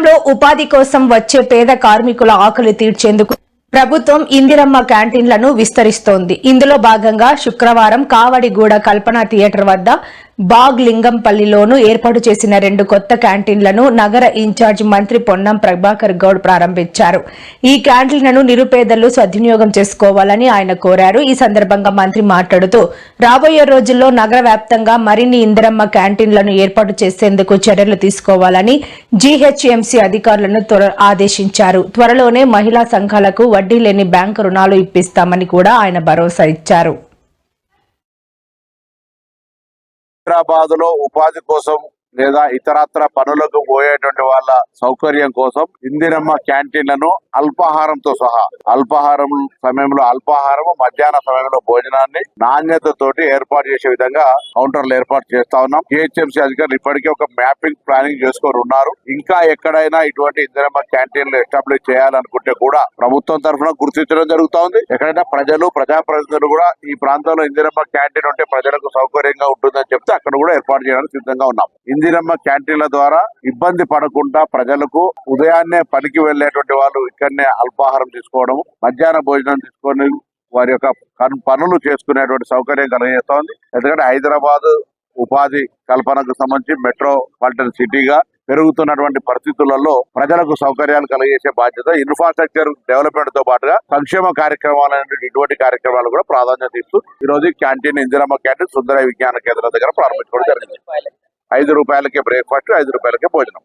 నగరంలో ఉపాధి కోసం వచ్చే పేద కార్మికుల ఆకలి తీర్చేందుకు ప్రభుత్వం ఇందిరమ్మ క్యాంటీన్లను విస్తరిస్తోంది. ఇందులో భాగంగా శుక్రవారం కావడిగూడ కల్పన థియేటర్ వద్ద బాగ్ లింగంపల్లిలోను ఏర్పాటు చేసిన రెండు కొత్త క్యాంటీన్లను నగర ఇన్ఛార్జ్ మంత్రి పొన్నం ప్రభాకర్ గౌడ్ ప్రారంభించారు. ఈ క్యాంటీన్లను నిరుపేదలు సద్వినియోగం చేసుకోవాలని ఆయన కోరారు. ఈ సందర్భంగా మంత్రి మాట్లాడుతూ రాబోయే రోజుల్లో నగర వ్యాప్తంగా మరిన్ని ఇందిరమ్మ క్యాంటీన్లను ఏర్పాటు చేసేందుకు చర్యలు తీసుకోవాలని జీహెచ్ఎంసీ అధికారులను త్వర ఆదేశించారు. త్వరలోనే మహిళా సంఘాలకు వడ్డీ లేని బ్యాంకు రుణాలు ఇప్పిస్తామని కూడా ఆయన భరోసా ఇచ్చారు. హైదరాబాద్లో ఉపాధి కోసం లేదా ఇతరత్ర పనులకు పోయేటువంటి వాళ్ళ సౌకర్యం కోసం ఇందిరమ్మ క్యాంటీన్లను అల్పాహారంతో సహా అల్పాహారం సమయంలో అల్పాహారం మధ్యాహ్న సమయంలో భోజనాన్ని నాణ్యతతోటి ఏర్పాటు చేసే విధంగా కౌంటర్లు ఏర్పాటు చేస్తా ఉన్నాం. జిహెచ్ఎంసీ అధికారులు ఇప్పటికే ఒక మ్యాపింగ్ ప్లానింగ్ చేసుకొని ఉన్నారు. ఇంకా ఎక్కడైనా ఇటువంటి ఇందిరమ్మ క్యాంటీన్లు ఎస్టాబ్లిష్ చేయాలనుకుంటే కూడా ప్రభుత్వం తరఫున గుర్తించడం జరుగుతా ఉంది. ఎక్కడైనా ప్రజలు ప్రజాప్రతినిధులు కూడా ఈ ప్రాంతంలో ఇందిరమ్మ క్యాంటీన్ ఉంటే ప్రజలకు సౌకర్యంగా ఉంటుంది చెప్తే అక్కడ కూడా ఏర్పాటు చేయడానికి సిద్ధంగా ఉన్నాం. ఇందిరమ్మ క్యాంటీన్ల ద్వారా ఇబ్బంది పడకుండా ప్రజలకు ఉదయాన్నే పనికి వెళ్ళేటువంటి వాళ్ళు ఇక్కడనే అల్పాహారం తీసుకోవడం మధ్యాహ్న భోజనం తీసుకొని వారి యొక్క పనులు చేసుకునేటువంటి సౌకర్యం కలిగజేస్తోంది. ఎందుకంటే హైదరాబాద్ ఉపాధి కల్పనకు సంబంధించి మెట్రోపాలిటన్ సిటీగా పెరుగుతున్నటువంటి పరిస్థితులలో ప్రజలకు సౌకర్యాలు కలిగేసే బాధ్యత ఇన్ఫ్రాస్ట్రక్చర్ డెవలప్మెంట్తో పాటుగా సంక్షేమ కార్యక్రమాలు ఇటువంటి కార్యక్రమాలు కూడా ప్రాధాన్యత ఇస్తూ ఈ రోజు క్యాంటీన్ ఇందిరమ్మ క్యాంటీన్ సుందర విజ్ఞాన కేంద్రం దగ్గర ప్రారంభించుకోవడం జరిగింది. ఐదు రూపాయలకే బ్రేక్ఫాస్ట్ ఐదు రూపాయలకే భోజనం.